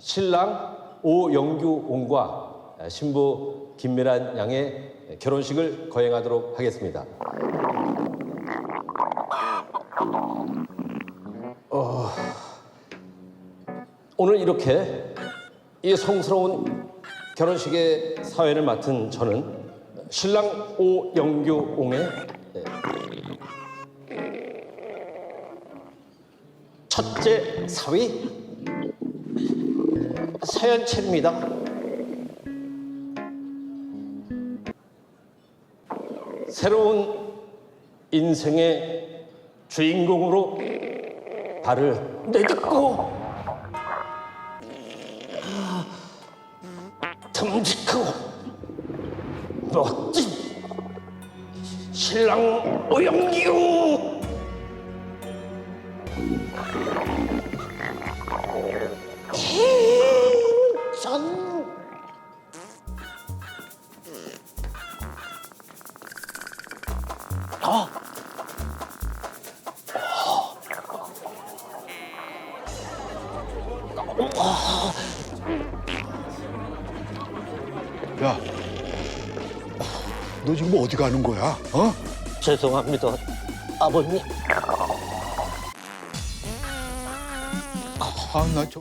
신랑 오영규 옹과 신부 김미란 양의 결혼식을 거행하도록 하겠습니다. 어, 오늘 이렇게 이 성스러운 결혼식의 사회를 맡은 저는 신랑 오영규 옹의 첫째 사위 서연채입니다. 새로운 인생의 주인공으로 발을 내딛고 듬직하고 멋진 신랑 오영규 전 야, 너 지금 어디 가는 거야? 어? 죄송합니다, 아버님. 아, 나 저.